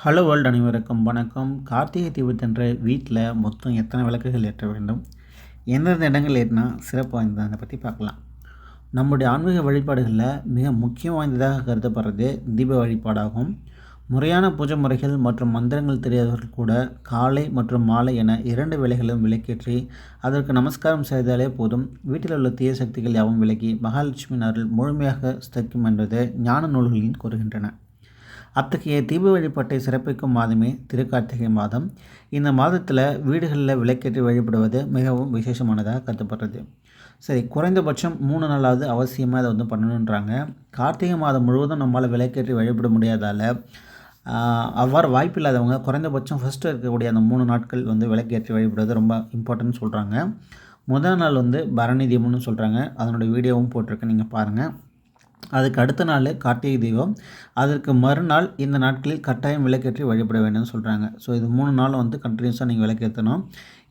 Hello world அனைவருக்கும் வணக்கம். கார்த்திகை தீபத்தன்று வீட்டில் மொத்தம் எத்தனை விளக்குகள் ஏற்ற வேண்டும்? எந்தெந்த இடங்கள் ஏற்றினா சிறப்பு வாய்ந்ததை? பற்றி பார்க்கலாம். நம்முடைய ஆன்மீக வழிபாடுகளில் மிக முக்கியம் வாய்ந்ததாக கருதப்படுறது தீப வழிபாடாகும். முறையான பூஜை முறைகள் மற்றும் மந்திரங்கள் தெரியாதவர்கள் கூட காலை மற்றும் மாலை என இரண்டு வேலைகளும் விளக்கேற்றி அதற்கு நமஸ்காரம் செய்தாலே போதும். வீட்டில் உள்ள தீய சக்திகள் யாவும் விலகி மகாலட்சுமி அருள் முழுமையாக ஸ்தக்கும் என்பது ஞான நூல்களின் கூறுகின்றன. அத்தகைய தீப வழிபாட்டை சிறப்பிக்கும் மாதமே திருக்கார்த்திகை மாதம். இந்த மாதத்தில் வீடுகளில் விளக்கேற்றி வழிபடுவது மிகவும் விசேஷமானதாக கருதப்படுறது. சரி குறைந்தபட்சம் மூணு நாளாவது அவசியமாக அதை வந்து பண்ணணுன்றாங்க கார்த்திகை மாதம் முழுவதும் நம்மளால் விளக்கேற்றி வழிபட முடியாதால் அவ்வாறு வாய்ப்பு இல்லாதவங்க குறைந்தபட்சம் ஃபஸ்ட்டு இருக்கக்கூடிய அந்த மூணு நாட்கள் வந்து விளக்கேற்றி வழிபடுவது ரொம்ப இம்பார்ட்டன்ட் சொல்கிறாங்க முதல் நாள் வந்து பரணி தீபம்னு சொல்கிறாங்க அதனுடைய வீடியோவும் போட்டிருக்கேன் நீங்கள் பாருங்கள் அதுக்கு அடுத்த நாள் கார்த்திகை தீபம். அதற்கு மறுநாள் இந்த நாட்களில் கட்டாயம் விளக்கேற்றி வழிபட வேண்டும்னு சொல்கிறாங்க ஸோ இது மூணு நாள் வந்து கண்டினியூஸாக நீங்கள் விளக்கேற்றணும்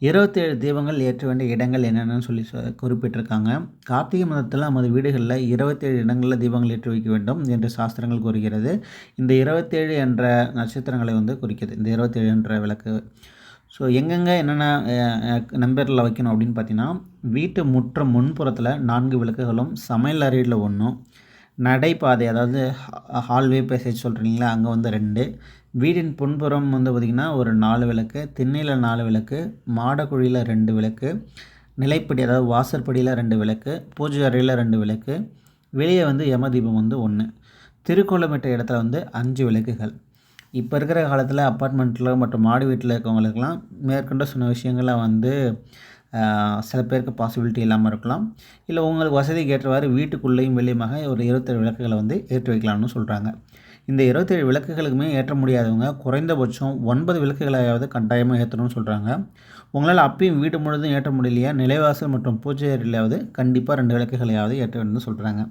இருபத்தேழு தீபங்கள் ஏற்ற வேண்டிய இடங்கள் என்னென்னு சொல்லி குறிப்பிட்டிருக்காங்க. கார்த்திகை மதத்தில் நமது வீடுகளில் இருபத்தேழு இடங்களில் தீபங்கள் ஏற்றி வைக்க வேண்டும் என்று சாஸ்திரங்கள் கூறுகிறது. இந்த இருபத்தேழு என்ற நட்சத்திரங்களை வந்து குறிக்கிறது இந்த இருபத்தேழு என்ற விளக்கு. ஸோ எங்கெங்கே என்னென்ன நம்பரில் வைக்கணும் அப்படின்னு பார்த்தீங்கன்னா வீட்டு முற்ற முன்புறத்தில் நான்கு விளக்குகளும் சமையல் அறையில் ஒன்றும் நடைபாதை அதாவது ஹால்வே பேசேஜ் சொல்கிறீங்களா அங்கே வந்து ரெண்டு. வீடின் புன்புறம் வந்து பார்த்திங்கன்னா ஒரு நாலு விளக்கு திண்ணையில் நாலு விளக்கு மாடக்குழியில் ரெண்டு விளக்கு நிலைப்படி அதாவது வாசற்படியில் ரெண்டு விளக்கு பூஜை அறையில் ரெண்டு விளக்கு வெளியே வந்து யமதீபம் வந்து ஒன்று திருக்கோலமிட்ட இடத்துல வந்து அஞ்சு விளக்குகள். இப்போ இருக்கிற காலத்தில் அப்பார்ட்மெண்ட்டில் மற்றும் மாடி வீட்டில் இருக்கவங்களுக்கெல்லாம் மேற்கொண்ட சொன்ன விஷயங்களை வந்து சில பேருக்கு பாசிபிலிட்டி இல்லாமல் இருக்கலாம். இல்லை உங்களுக்கு வசதிக்கு ஏற்றவாறு வீட்டுக்குள்ளேயும் வெளியுமாக ஒரு இருபத்தேழு விளக்குகளை வந்து ஏற்றி வைக்கலாம்னு சொல்கிறாங்க இந்த இருபத்தேழு விளக்குகளுக்குமே ஏற்ற முடியாதவங்க குறைந்தபட்சம் ஒன்பது விளக்குகளையாவது கட்டாயமாக ஏற்றணும்னு சொல்கிறாங்க உங்களால் அப்பயும் வீட்டு முழுவதும் ஏற்ற முடியலையா? நிலைவாசல் மற்றும் பூஜை அறையிலாவது கண்டிப்பாக ரெண்டு விளக்குகளையாவது ஏற்ற வேண்டும் சொல்கிறாங்க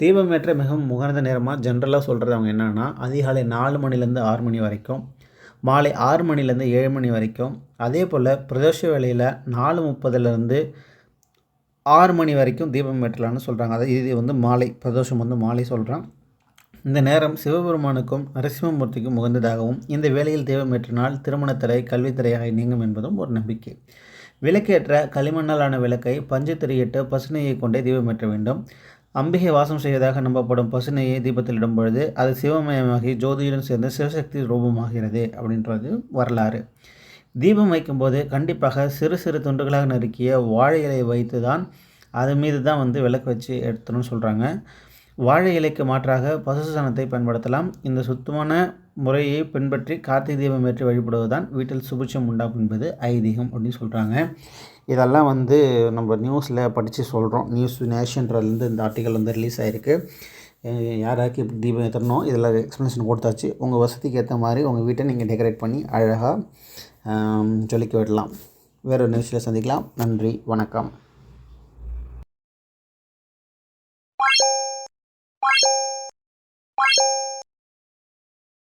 தீபம் ஏற்ற மிகவும் முகந்த நேரமாக ஜென்ரலாக சொல்கிறது அவங்க என்னென்னா அதிகாலை நாலு மணிலேருந்து ஆறு மணி வரைக்கும் மாலை ஆறு மணிலேருந்து ஏழு மணி வரைக்கும். அதே போல் பிரதோஷ வேலையில் நாலு முப்பதுலேருந்து ஆறு மணி வரைக்கும் தீபம் ஏற்றலான்னு சொல்கிறாங்க அதாவது இது வந்து மாலை பிரதோஷம் வந்து மாலை சொல்கிறான் இந்த நேரம் சிவபெருமானுக்கும் நரசிம்மமூர்த்திக்கும் உகந்ததாகவும் இந்த வேளையில் தீபம் ஏற்றினால் திருமணத்திரை கல்வித்திரையாக நீங்கும் என்பதும் ஒரு நம்பிக்கை. விளக்கேற்ற களிமண்ணாலான விளக்கை பஞ்சு திரையிட்டு பசுனையை கொண்டே தீபம் ஏற்ற வேண்டும். அம்பிகை வாசம் செய்வதாக நம்பப்படும் பசுனையை தீபத்தில் இடும் பொழுது அது சிவமயமாகி ஜோதியுடன் சேர்ந்து சிவசக்தி ரூபமாகிறது அப்படின்றது வரலாறு. தீபம் வைக்கும்போது கண்டிப்பாக சிறு சிறு துண்டுகளாக நறுக்கிய வாழை இலை வைத்து தான் அது மீது தான் வந்து விளக்கு வச்சு எடுத்துணும்னு சொல்கிறாங்க வாழை இலைக்கு மாற்றாக பசு பயன்படுத்தலாம். இந்த சுத்தமான முறையை பின்பற்றி கார்த்திகை தீபம் ஏற்றி வழிபடுவதுதான் வீட்டில் சுபிட்சம் உண்டாகும் என்பது ஐதீகம் அப்படின்னு சொல்கிறாங்க இதெல்லாம் வந்து நம்ம நியூஸில் படித்து சொல்கிறோம் நியூஸ் நேஷன்றதுலேருந்து இந்த ஆர்டிக்கல் வந்து ரிலீஸ் ஆகிருக்கு யாராருக்கு இப்படி தீபம் ஏற்றணும் இதில் எக்ஸ்ப்ளனேஷன் கொடுத்தாச்சு. உங்கள் வசதிக்கு ஏற்ற மாதிரி உங்கள் வீட்டை நீங்கள் டெக்கரேட் பண்ணி அழகாக ஜொலிக்க விடலாம். வேறு நியூஸில் சந்திக்கலாம். நன்றி வணக்கம்.